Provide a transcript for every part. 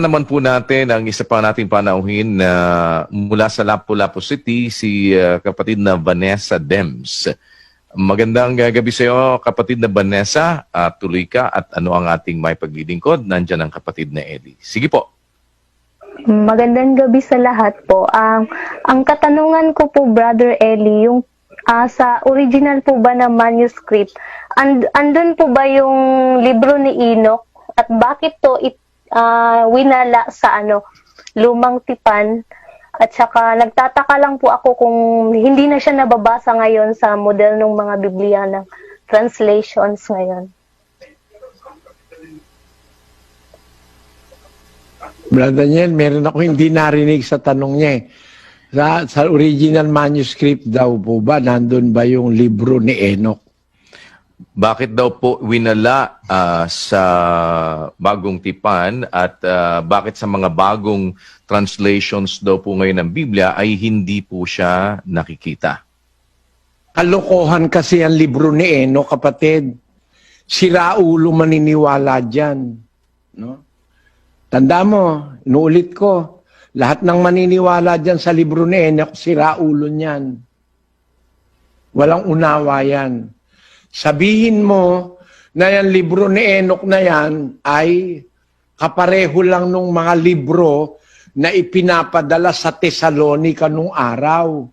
naman po natin ang isa pa nating panauhin na mula sa Lapu-Lapu City, si uh, kapatid na Vanessa Dems. Magandang uh, gabi sa iyo, kapatid na Vanessa. at tuloy ka at ano ang ating may paglilingkod. Nandyan ang kapatid na Ellie. Sige po. Magandang gabi sa lahat po. Ang ang katanungan ko po, Brother Eli, yung ah, sa original po ba na manuscript, and, andun po ba yung libro ni Enoch? At bakit to it, ah, winala sa ano lumang tipan? At saka nagtataka lang po ako kung hindi na siya nababasa ngayon sa modernong mga Biblia ng translations ngayon. Brother Daniel, meron ako hindi narinig sa tanong niya eh. Sa, sa original manuscript daw po ba, nandun ba yung libro ni Enoch? Bakit daw po winala ah, sa bagong tipan at ah, bakit sa mga bagong translations daw po ngayon ng Biblia ay hindi po siya nakikita? Kalokohan kasi ang libro ni Enoch, kapatid. Sira ulo maniniwala dyan. No? Tanda mo, inuulit ko, lahat ng maniniwala dyan sa libro ni Enoch, sira ulo niyan. Walang unawa yan. Sabihin mo na yan libro ni Enoch na yan ay kapareho lang nung mga libro na ipinapadala sa Tesalonika nung araw.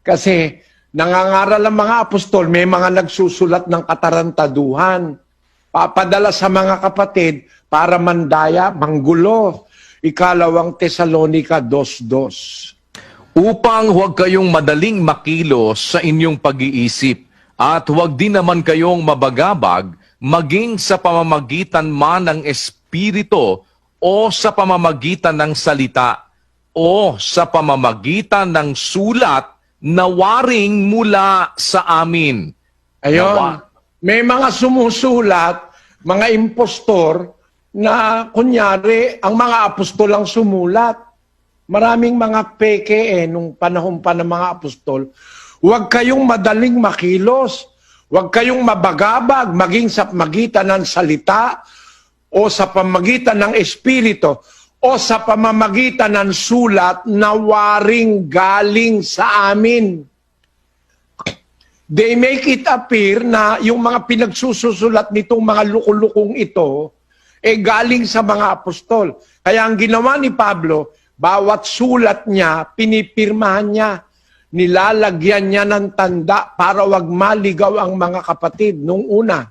Kasi nangangaral ang mga apostol, may mga nagsusulat ng katarantaduhan. Papadala sa mga kapatid para mandaya, manggulo. Ikalawang Tesalonika 2.2. Upang huwag kayong madaling makilos sa inyong pag-iisip at huwag din naman kayong mabagabag maging sa pamamagitan man ng Espiritu o sa pamamagitan ng salita o sa pamamagitan ng sulat na waring mula sa amin. Ayun. Nawa. May mga sumusulat, mga impostor, na kunyari, ang mga apostol ang sumulat. Maraming mga peke eh, nung panahon pa ng mga apostol. Huwag kayong madaling makilos. Huwag kayong mabagabag, maging sa magitan ng salita o sa pamagitan ng espiritu o sa pamamagitan ng sulat na waring galing sa amin they make it appear na yung mga pinagsususulat nitong mga lukulukong ito, eh galing sa mga apostol. Kaya ang ginawa ni Pablo, bawat sulat niya, pinipirmahan niya, nilalagyan niya ng tanda para wag maligaw ang mga kapatid. Nung una,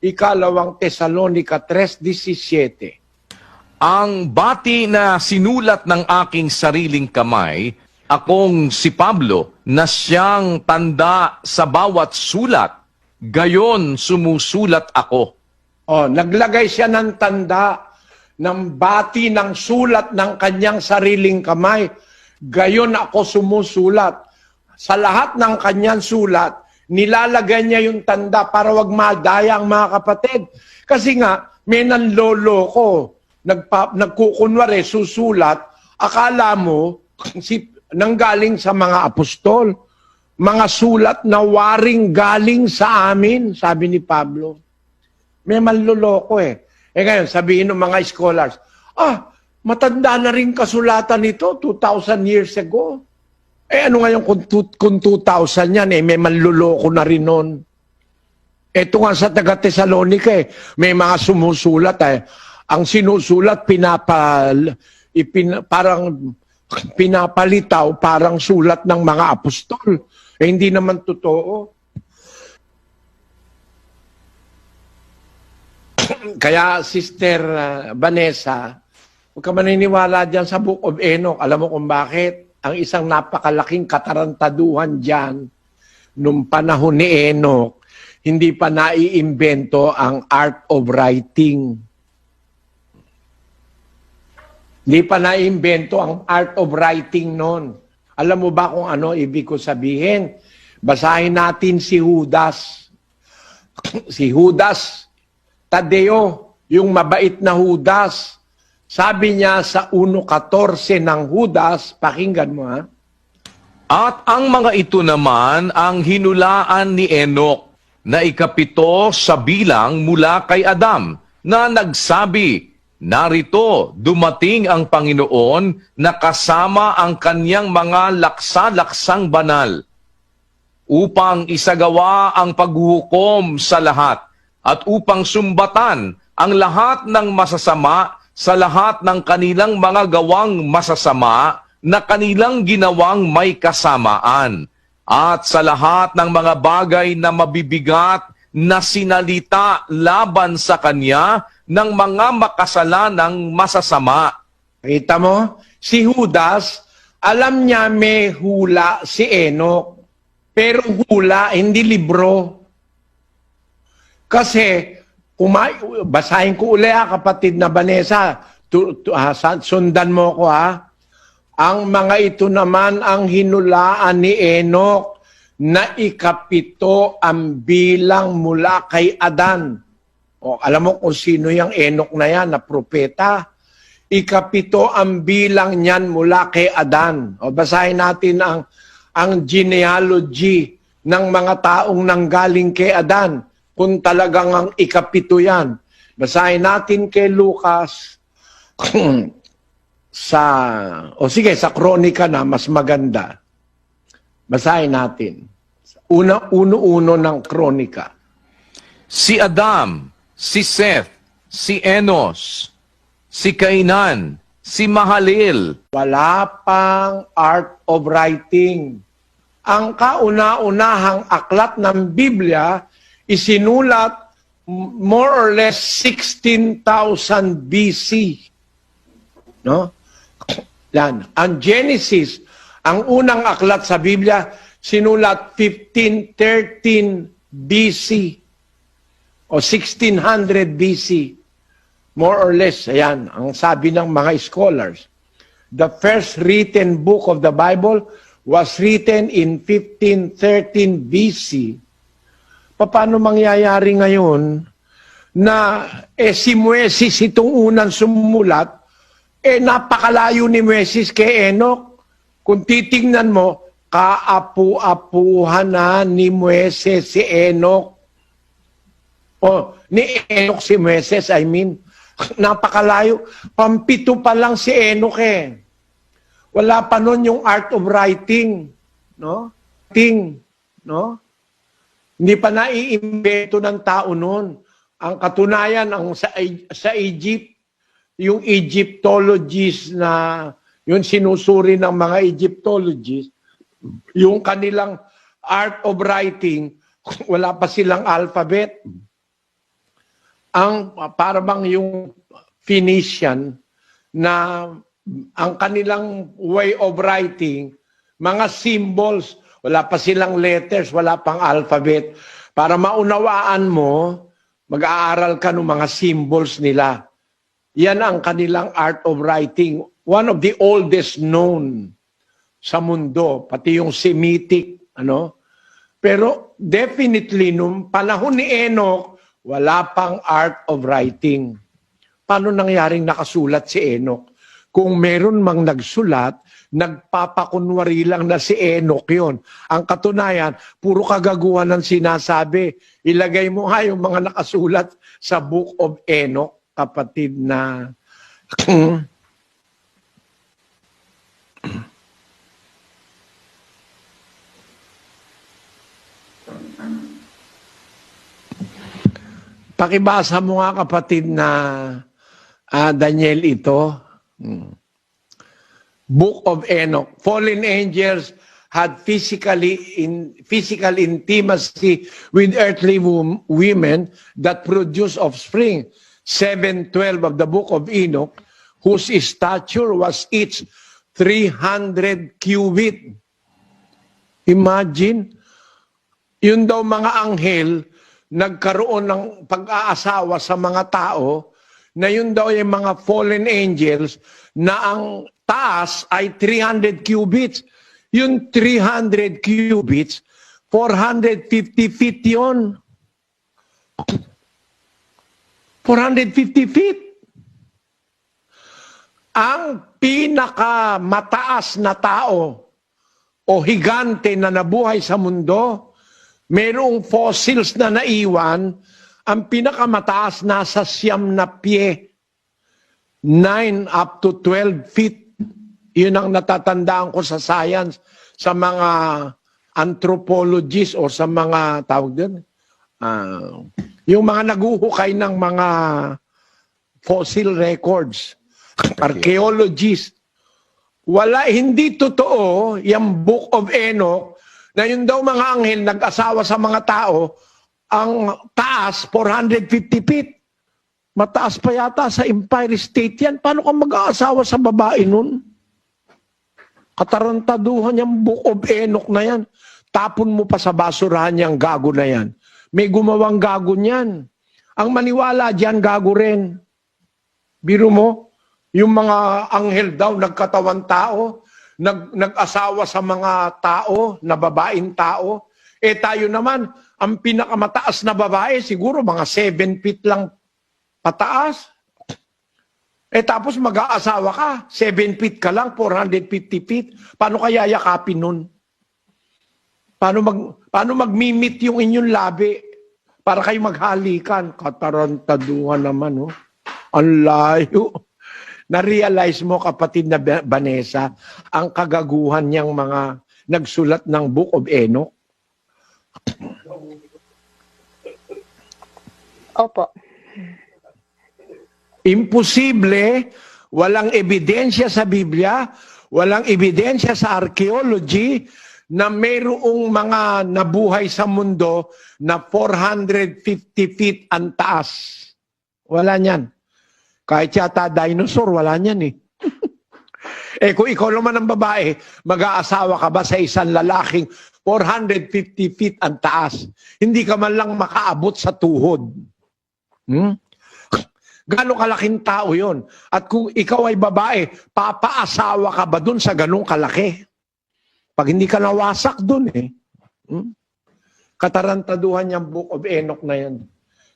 ikalawang Tesalonika 3.17. Ang bati na sinulat ng aking sariling kamay, akong si Pablo, na siyang tanda sa bawat sulat, gayon sumusulat ako. Oh, naglagay siya ng tanda ng bati ng sulat ng kanyang sariling kamay. Gayon ako sumusulat. Sa lahat ng kanyang sulat, nilalagay niya yung tanda para wag madaya ang mga kapatid. Kasi nga, may nanlolo ko, nagpa, nagkukunwari, susulat, akala mo, si, nanggaling sa mga apostol. Mga sulat na waring galing sa amin, sabi ni Pablo. May manloloko eh. Eh ngayon, sabihin ng mga scholars, ah, matanda na rin kasulatan nito 2,000 years ago. Eh ano ngayon kung, kung 2,000 yan, eh, may manloloko na rin nun. Ito nga sa taga Thessalonica eh, may mga sumusulat eh. Ang sinusulat, pinapal, ipin, parang pinapalitaw, parang sulat ng mga apostol. Eh, hindi naman totoo. Kaya, Sister uh, Vanessa, huwag ka maniniwala dyan sa Book of Enoch. Alam mo kung bakit? Ang isang napakalaking katarantaduhan dyan, nung panahon ni Enoch, hindi pa naiimbento ang art of writing. Hindi pa naiimbento ang art of writing noon. Alam mo ba kung ano ibig ko sabihin? Basahin natin si Judas. si Judas Tadeo, yung mabait na Judas. Sabi niya sa 1.14 ng Judas, pakinggan mo ha. At ang mga ito naman ang hinulaan ni Enoch na ikapito sa bilang mula kay Adam na nagsabi, narito dumating ang Panginoon na kasama ang kanyang mga laksa-laksang banal upang isagawa ang paghuhukom sa lahat at upang sumbatan ang lahat ng masasama sa lahat ng kanilang mga gawang masasama na kanilang ginawang may kasamaan at sa lahat ng mga bagay na mabibigat na sinalita laban sa kanya ng mga makasalanang masasama. Kita mo? Si Judas, alam niya may hula si Enoch. Pero hula, hindi libro. Kasi, kumay, basahin ko uli ha, kapatid na Vanessa. Tu, tu, ah, sa- sundan mo ko ha. Ang mga ito naman ang hinulaan ni Enoch na ikapito ang bilang mula kay Adan. O, alam mo kung sino yung Enoch na yan, na propeta? Ikapito ang bilang niyan mula kay Adan. O basahin natin ang ang genealogy ng mga taong nanggaling kay Adan. Kung talagang ang ikapito yan. Basahin natin kay Lucas sa o sige sa kronika na mas maganda. Basahin natin. Una uno-uno ng kronika. Si Adam, si Seth, si Enos, si Kainan, si Mahalil, Wala pang art of writing. Ang kauna-unahang aklat ng Biblia isinulat more or less 16,000 BC. No? Yan. Ang Genesis, ang unang aklat sa Biblia, sinulat 1513 BC o 1600 BC. More or less, ayan, ang sabi ng mga scholars. The first written book of the Bible was written in 1513 BC. Paano mangyayari ngayon na eh, si Moises itong unang sumulat, eh napakalayo ni Moises kay Enoch. Kung titingnan mo, kaapu-apuhan na ni Moises si Enoch. Oh, ni Enoch si Moises, I mean. Napakalayo. Pampito pa lang si Enoch eh. Wala pa nun yung art of writing. No? Ting. No? Hindi pa naiimbento ng tao noon. Ang katunayan, ang sa, sa Egypt, yung Egyptologists na yung sinusuri ng mga Egyptologists, yung kanilang art of writing, wala pa silang alphabet. Ang para bang yung Phoenician na ang kanilang way of writing, mga symbols, wala pa silang letters, wala pang alphabet. Para maunawaan mo, mag-aaral ka ng mga symbols nila. Yan ang kanilang art of writing. One of the oldest known sa mundo, pati yung Semitic, ano? Pero definitely, nung panahon ni Enoch, wala pang art of writing. Paano nangyaring nakasulat si Enoch? Kung meron mang nagsulat, nagpapakunwari lang na si Enoch yon. Ang katunayan, puro kagaguhan ng sinasabi. Ilagay mo nga yung mga nakasulat sa Book of Enoch, kapatid na Pakibasa mo nga kapatid na ah, Daniel ito. Hmm. Book of Enoch. Fallen angels had physically in physical intimacy with earthly wom- women that produce offspring. 712 of the book of Enoch, whose stature was each 300 cubit. Imagine, yun daw mga anghel, nagkaroon ng pag-aasawa sa mga tao, na yun daw yung mga fallen angels, na ang taas ay 300 cubits. Yung 300 cubits, 450 feet yun. 450 feet. Ang pinakamataas na tao o higante na nabuhay sa mundo, merong fossils na naiwan, ang pinakamataas nasa siyam na pie. 9 up to 12 feet. Yun ang natatandaan ko sa science, sa mga anthropologists o sa mga tawag din, ah, yung mga naguhukay ng mga fossil records, archaeologists. Wala, hindi totoo yung Book of Enoch na yun daw mga anghel nag-asawa sa mga tao, ang taas 450 feet. Mataas pa yata sa Empire State yan. Paano ka mag-aasawa sa babae nun? Katarantaduhan yung Book of Enoch na yan. Tapon mo pa sa basurahan yung gago na yan. May gumawang gago niyan. Ang maniwala diyan gago rin. Biro mo, yung mga anghel daw nagkatawan tao, nag, nag-asawa sa mga tao, na babaeng tao. Eh tayo naman, ang pinakamataas na babae, siguro mga 7 feet lang pataas. Eh tapos mag-aasawa ka, 7 feet ka lang, 450 feet. Paano kaya yakapin nun? Paano mag paano magmi-meet yung inyong labi para kayo maghalikan? Katarantaduhan naman, oh. Ang layo. Na-realize mo, kapatid na Vanessa, ang kagaguhan niyang mga nagsulat ng Book of Enoch? Opo. Imposible, walang ebidensya sa Biblia, walang ebidensya sa archaeology na mayroong mga nabuhay sa mundo na 450 feet ang taas. Wala niyan. Kahit yata dinosaur, wala niyan eh. eh kung ikaw naman ang babae, mag-aasawa ka ba sa isang lalaking 450 feet ang taas? Hindi ka man lang makaabot sa tuhod. Hmm? Gano'ng kalaking tao yon? At kung ikaw ay babae, papaasawa ka ba dun sa ganong kalaki? Pag hindi ka nawasak dun eh. Hmm? Katarantaduhan yung Book of Enoch na yan.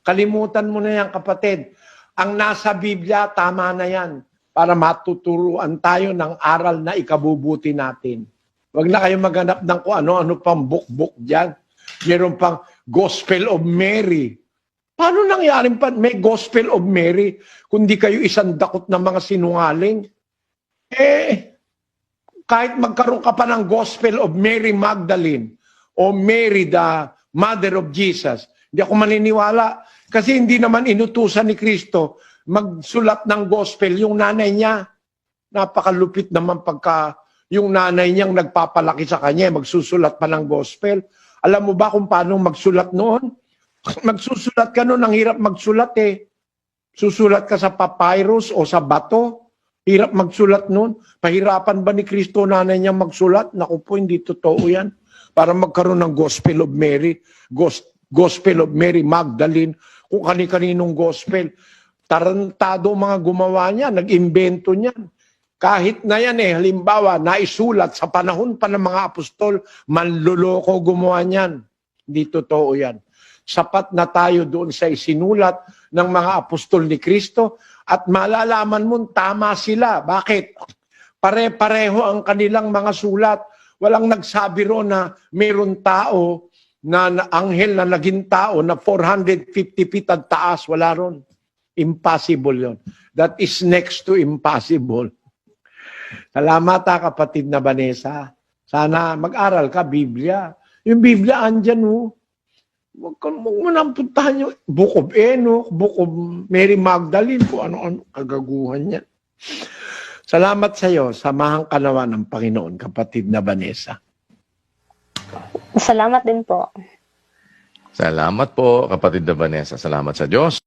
Kalimutan mo na yan, kapatid. Ang nasa Biblia, tama na yan. Para matuturuan tayo ng aral na ikabubuti natin. Huwag na kayo maghanap ng kung ano-ano pang book-book dyan. Meron pang Gospel of Mary. Paano nangyaring pa may Gospel of Mary kundi kayo isang dakot na mga sinungaling? Eh, kahit magkaroon ka pa ng Gospel of Mary Magdalene o Mary the Mother of Jesus, hindi ako maniniwala. Kasi hindi naman inutusan ni Kristo magsulat ng Gospel yung nanay niya. Napakalupit naman pagka yung nanay niyang nagpapalaki sa kanya, magsusulat pa ng Gospel. Alam mo ba kung paano magsulat noon? Magsusulat ka noon, ang hirap magsulat eh. Susulat ka sa papyrus o sa bato. Hirap magsulat noon. Pahirapan ba ni Kristo nanay niya magsulat? Naku po, hindi totoo yan. Para magkaroon ng Gospel of Mary, Gos- Gospel of Mary Magdalene, kung kani-kaninong gospel. Tarantado mga gumawa niya, nag-imbento niyan. Kahit na yan eh, halimbawa, naisulat sa panahon pa ng mga apostol, manluloko gumawa niyan. Hindi totoo yan. Sapat na tayo doon sa isinulat ng mga apostol ni Kristo at malalaman mo tama sila. Bakit? Pare-pareho ang kanilang mga sulat. Walang nagsabi ro na mayroon tao na, anghel na naging tao na 450 feet ang taas. Wala ron. Impossible yon. That is next to impossible. Salamat ha, kapatid na Vanessa. Sana mag-aral ka, Biblia. Yung Biblia, andyan ho. Huwag ka huwag mo nang puntahan yung Book of Enoch, Book of Mary Magdalene, kung ano-ano kagaguhan niya. Salamat sa iyo. Samahan ka naman ng Panginoon, kapatid na Vanessa. Salamat din po. Salamat po, kapatid na Vanessa. Salamat sa Diyos.